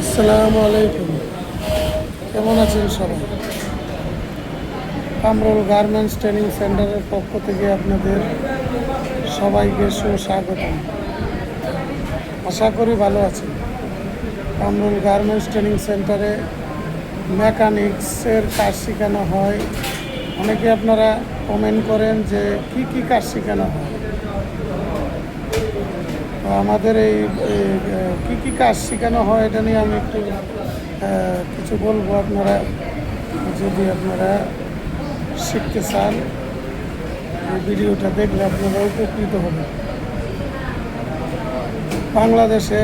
আসসালামু আলাইকুম। কেমন আছেন সবাই? কামরুল গার্মেন্টস ট্রেনিং সেন্টারের পক্ষ থেকে আপনাদের সবাইকে সুস্বাগত আশা করি ভালো আছেন। কামরুল গার্মেন্টস ট্রেনিং সেন্টারে মেকানিক্সের কাজ শেখানো হয়। অনেকে আপনারা কমেন্ট করেন যে, কি কি কাজ শেখানো হয়? আমাদের এই কি কি কাজ শেখানো হয় এটা নিয়ে আমি একটু কিছু বলব আপনারা। যদি আপনারা শিখতে চান ভিডিওটা দেখলে আপনারা উপকৃত হবেন। বাংলাদেশে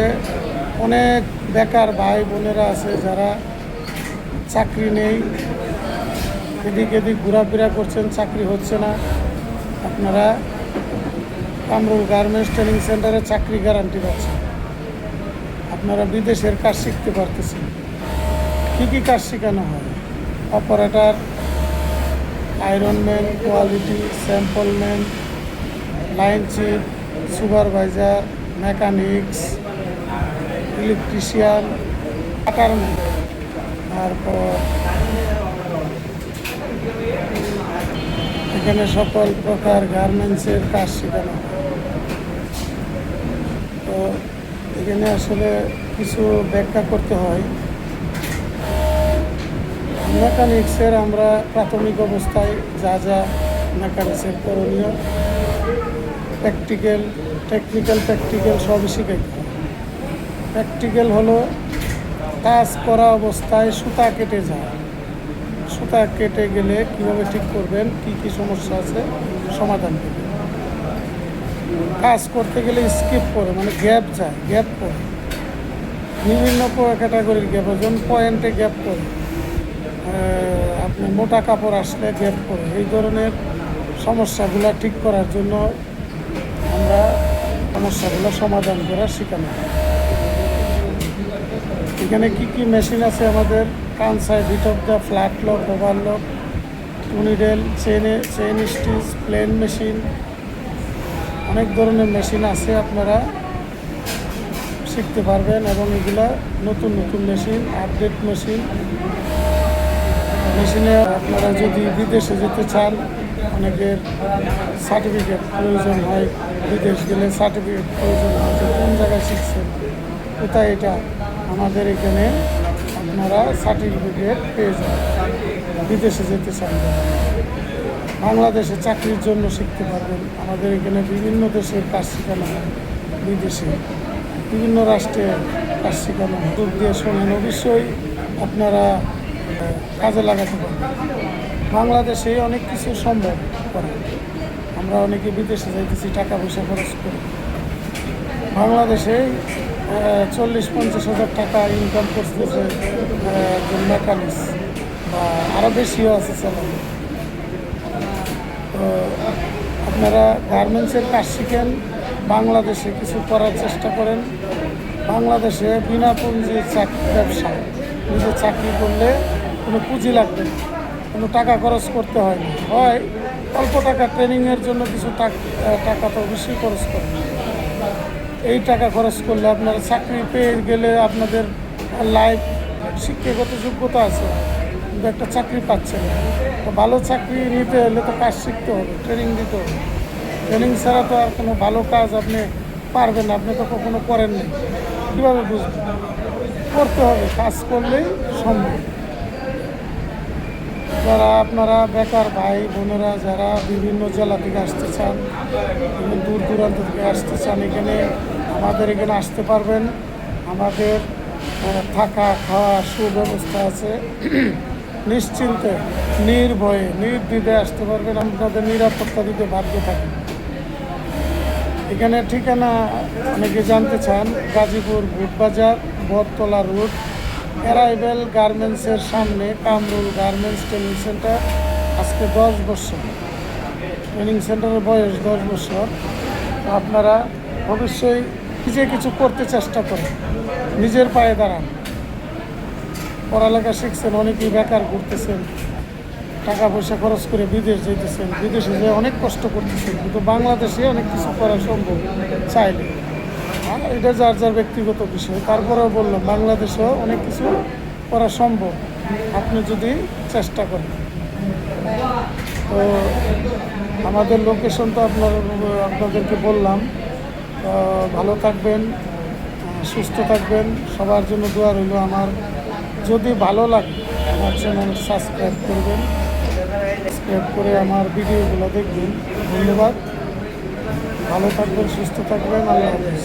অনেক বেকার ভাই বোনেরা আছে যারা চাকরি নেই, এদিক এদিক ঘোরাফেরা করছেন, চাকরি হচ্ছে না। আপনারা কামরুল গার্মেন্টস ট্রেনিং সেন্টারে চাকরি গ্যারান্টি পাচ্ছেন। আপনারা বিদেশের কাজ শিখতে পারতেছেন। কী কী কাজ শেখানো হয়? Operator iron man quality sample man line chief supervisor mechanics electrician cutter man তারপর এখানে সকল প্রকার গার্মেন্টসের কাজ শেখানো হয়। তো এখানে আসলে কিছু ব্যাখ্যা করতে হয়। মেকানিক্সের আমরা প্রাথমিক অবস্থায় যা যা মেকানিক্সের করণীয়, প্র্যাকটিক্যাল, টেকনিক্যাল প্র্যাকটিক্যাল সবই শিখাইতে প্র্যাকটিক্যাল হলো কাজ করা অবস্থায় সুতা কেটে যায় সুতা কেটে গেলে কীভাবে ঠিক করবেন, কি কি সমস্যা আছে, সমাধান করবেন। কাজ করতে গেলে স্কিপ করে মানে গ্যাপ যায় গ্যাপ করে। বিভিন্ন ক্যাটাগরির গ্যাপ যেমন পয়েন্টে গ্যাপ করে। আপনি মোটা কাপড় আসলে গ্যাপ করে। এই ধরনের সমস্যাগুলো ঠিক করার জন্য আমরা সমস্যাগুলো সমাধান করা শেখানো এখানে কি কি মেশিন আছে আমাদের? Kansai ভিট of the flat lock over lock two needle চেনে চেন স্টিচ প্লেন মেশিন অনেক ধরনের মেশিন আছে আপনারা শিখতে পারবেন এবং এগুলা নতুন নতুন মেশিন আপডেট মেশিন। মেশিনে আপনারা যদি বিদেশে যেতে চান, অনেকের সার্টিফিকেট প্রয়োজন হয়। বিদেশ গেলে সার্টিফিকেট প্রয়োজন হয় যে কোন জায়গায় শিখছেন। কোথায় এটা? আমাদের এখানে আপনারা সার্টিফিকেট পেয়ে যাবেন। বিদেশে যেতে চান। বাংলাদেশে চাকরির জন্য শিখতে পারবেন। আমাদের এখানে বিভিন্ন দেশের কাজ শেখানো হয়, বিদেশে। বিভিন্ন রাষ্ট্রে কাজ শেখানো দূর দিয়ে শোনেন, অবশ্যই আপনারা কাজে লাগাতে পারবেন। বাংলাদেশে অনেক কিছু সম্ভব করে। আমরা অনেকে বিদেশে যাইতেছি টাকা পয়সা খরচ করি। বাংলাদেশে চল্লিশ, পঞ্চাশ হাজার টাকা ইনকাম করতেছে মেকানিক্স বা আরও বেশিও আছে স্যালারি আপনারা গার্মেন্টসের কাজ শিখেন, বাংলাদেশে কিছু করার চেষ্টা করেন। বাংলাদেশে বিনা পুঁজির চাকরি ব্যবসা, নিজে চাকরি করলে কোনো পুঁজি লাগবে না, কোনো টাকা খরচ করতে হয় না। হয় অল্প টাকা ট্রেনিংয়ের জন্য কিছু টাক- টাকা তো বেশি খরচ করে। এই টাকা খরচ করলে আপনারা চাকরি পেয়ে গেলে আপনাদের লাইফ শিক্ষাগত যোগ্যতা আছে। কিন্তু একটা চাকরি পাচ্ছে না। তো ভালো চাকরি নিতে হলে তো কাজ শিখতে হবে ট্রেনিং দিতে হবে। ট্রেনিং ছাড়া তো আর কোনো ভালো কাজ আপনি পারবেন আপনি তো কখনো করেননি কীভাবে বুঝবেন? করতে হবে, কাজ করলেই সম্ভব। যারা আপনারা বেকার ভাই বোনেরা, যারা বিভিন্ন জেলা থেকে আসতে চান দূর দূরান্ত থেকে আসতে চান, এখানে আমাদের এখানে আসতে পারবেন। আমাদের থাকা, খাওয়া, সুব্যবস্থা আছে। নিশ্চিন্তে, নির্ভয়ে নির্দ্বিধে আসতে পারবেন আমি আপনাদের নিরাপত্তা দিতে বাধ্য থাকেন। এখানে ঠিকানা অনেকে জানতে চান, গাজীপুর ভুটবাজার বটতলা রোড, অ্যারাইভেল গার্মেন্টসের সামনে কামরুল গার্মেন্টস ট্রেনিং সেন্টার, আজকে দশ বছর। ট্রেনিং সেন্টারের বয়স দশ বছর। আপনারা অবশ্যই নিজে কিছু করতে চেষ্টা করেন। নিজের পায়ে দাঁড়ান। পড়ালেখা শিখছেন, অনেকেই বেকার ঘুরতেছেন টাকা পয়সা খরচ করে বিদেশ যেতেছেন বিদেশে যে অনেক কষ্ট করতেছেন, কিন্তু বাংলাদেশে অনেক কিছু করা সম্ভব চাইলে। আর এটা যার যার ব্যক্তিগত বিষয়, তারপরেও বললাম, বাংলাদেশেও অনেক কিছু করা সম্ভব। আপনি যদি চেষ্টা করেন। তো আমাদের লোকেশন তো আপনার, আপনাদেরকে বললাম ভালো থাকবেন, সুস্থ থাকবেন, সবার জন্য দোয়া রইল আমার। যদি ভালো লাগে, আমার চ্যানেল সাবস্ক্রাইব করবেন। সাবস্ক্রাইব করে আমার ভিডিওগুলো দেখবেন। ধন্যবাদ। ভালো থাকবেন, সুস্থ থাকবেন। আল্লাহ হাফিজ।